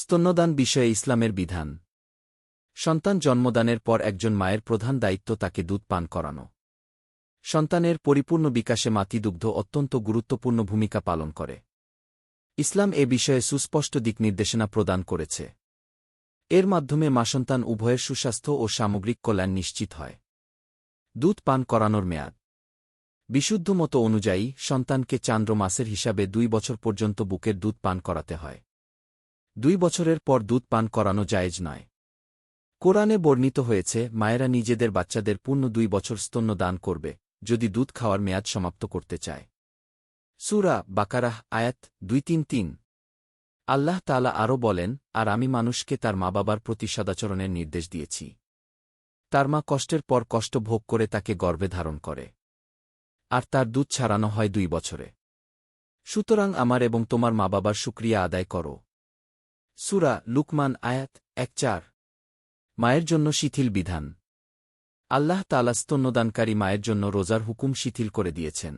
স্তন্যদান বিষয়ে ইসলামের বিধান। সন্তান জন্মদানের পর একজন মায়ের প্রধান দায়িত্ব তাকে দুধ পান করানো। সন্তানের পরিপূর্ণ বিকাশে মাতৃদুগ্ধ অত্যন্ত গুরুত্বপূর্ণ ভূমিকা পালন করে। ইসলাম এ বিষয়ে সুস্পষ্ট দিক নির্দেশনা প্রদান করেছে। এর মাধ্যমে মা সন্তান উভয়ের সুস্বাস্থ্য ও সামগ্রিক কল্যাণ নিশ্চিত হয়। দুধ পান করানোর মেয়াদ। বিশুদ্ধ মতো অনুযায়ী সন্তানকে চান্দ্র মাসের হিসাবে দুই বছর পর্যন্ত বুকের দুধ পান করাতে হয়। দুই বছরের পর দুধ পান করানো জায়েজ নয়। কোরআনে বর্ণিত হয়েছে, মায়েরা নিজেদের বাচ্চাদের পূর্ণ দুই বছর স্তন্য দান করবে, যদি দুধ খাওয়ার মেয়াদ সমাপ্ত করতে চায়। সুরা বাকারাহ, আয়াত দুই তিন তিন। আল্লাহ তালা আরও বলেন, আর আমি মানুষকে তার মা বাবার প্রতি সদাচরণের নির্দেশ দিয়েছি। তার মা কষ্টের পর কষ্ট ভোগ করে তাকে গর্ভে ধারণ করে। আর তার দুধ ছাড়ানো হয় দুই বছরে। সুতরাং আমার এবং তোমার মা বাবার শুক্রিয়া আদায় করো। সুরা লুকমান আয়াত এক চার। মায়ের জন্য শিথিল বিধান। আল্লাহ তালা স্তন্যদানকারী মায়ের জন্য রোজার হুকুম শিথিল করে দিয়েছেন।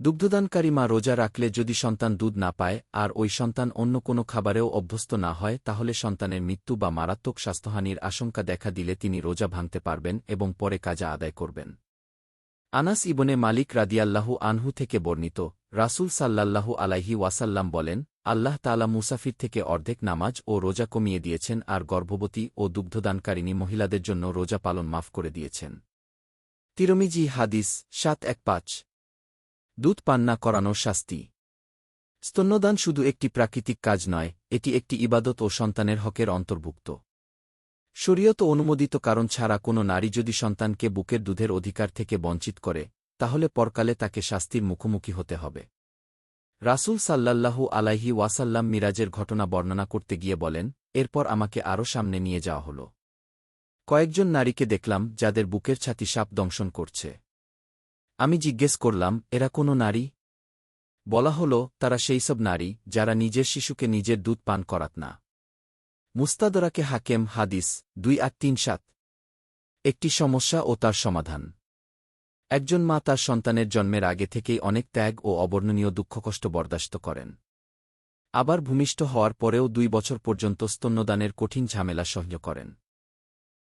দুগ্ধদানকারী মা রোজা রাখলে যদি সন্তান দুধ না পায় আর ওই সন্তান অন্য কোনো খাবারেও অভ্যস্ত না হয়, তাহলে সন্তানের মৃত্যু বা মারাত্মক স্বাস্থ্যহানির আশঙ্কা দেখা দিলে তিনি রোজা ভাঙতে পারবেন এবং পরে কাজা আদায় করবেন। আনাস ইবনে মালিক রাদিয়াল্লাহু আনহু থেকে বর্ণিত, রাসূল সাল্লাল্লাহু আলাইহি ওয়াসাল্লাম বলেন আল্লাহ তালা মুসাফির থেকে অর্ধেক নামাজ ও রোজা কমিয়ে দিয়েছেন আর গর্ভবতী ও দুগ্ধদানকারিণী মহিলাদের জন্য রোজা পালন মাফ করে দিয়েছেন। তিরমিজি হাদিস সাত এক পাঁচ। দুধ পান্না করানোর শাস্তি। স্তন্যদান শুধু একটি প্রাকৃতিক কাজ নয়, এটি একটি ইবাদত ও সন্তানের হকের অন্তর্ভুক্ত। শরীয়ত অনুমোদিত কারণ ছাড়া কোনো নারী যদি সন্তানকে বুকের দুধের অধিকার থেকে বঞ্চিত করে, তাহলে পরকালে তাকে শাস্তির মুখোমুখি হতে হবে। রাসূল সাল্লাল্লাহু আলাইহি ওয়াসাল্লাম মিরাজের ঘটনা বর্ণনা করতে গিয়ে বলেন, এরপর আমাকে আরও সামনে নিয়ে যাওয়া হল। কয়েকজন নারীকে দেখলাম যাদের বুকের ছাতি সাপ দংশন করছে। আমি জিজ্ঞেস করলাম, এরা কোনো নারী? বলা হল, তারা সেই সব নারী যারা নিজের শিশুকে নিজের দুধ পান করাত না। মুস্তাদরাকে হাকেম হাদিস দুই আট তিন সাত। একটি সমস্যা ও তার সমাধান। একজন মা তার সন্তানের জন্মের আগে থেকেই অনেক ত্যাগ ও অবর্ণনীয় দুঃখকষ্ট বরদাস্ত করেন। আবার ভূমিষ্ঠ হওয়ার পরেও দুই বছর পর্যন্ত স্তন্যদানের কঠিন ঝামেলা সহ্য করেন।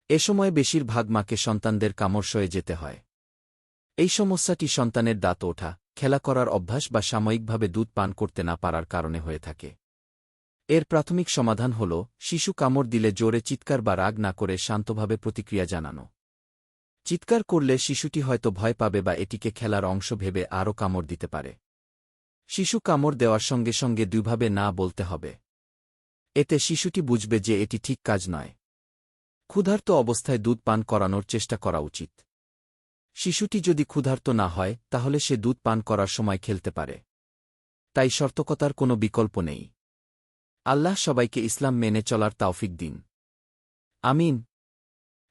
এ সময় বেশিরভাগ মাকে সন্তানদের কামড় সয়ে যেতে হয়। এই সমস্যাটি সন্তানের দাঁত ওঠা, খেলা করার অভ্যাস বা সাময়িকভাবে দুধ পান করতে না পারার কারণে হয়ে থাকে। এর প্রাথমিক সমাধান হল, শিশু কামড় দিলে জোরে চিৎকার বা রাগ না করে শান্তভাবে প্রতিক্রিয়া জানানো। চিৎকার করলে শিশুটি হয়তো ভয় পাবে বা এটিকে খেলার অংশ ভেবে আরও কামড় দিতে পারে। শিশু কামড় দেওয়ার সঙ্গে সঙ্গে দুইভাবে না বলতে হবে। এতে শিশুটি বুঝবে যে এটি ঠিক কাজ নয়। ক্ষুধার্ত অবস্থায় দুধ পান করানোর চেষ্টা করা উচিত। শিশুটি যদি ক্ষুধার্ত না হয়, তাহলে সে দুধ পান করার সময় খেলতে পারে। তাই সর্তকতার কোনো বিকল্প নেই। আল্লাহ সবাইকে ইসলাম মেনে চলার তাওফিক দিন। আমিন।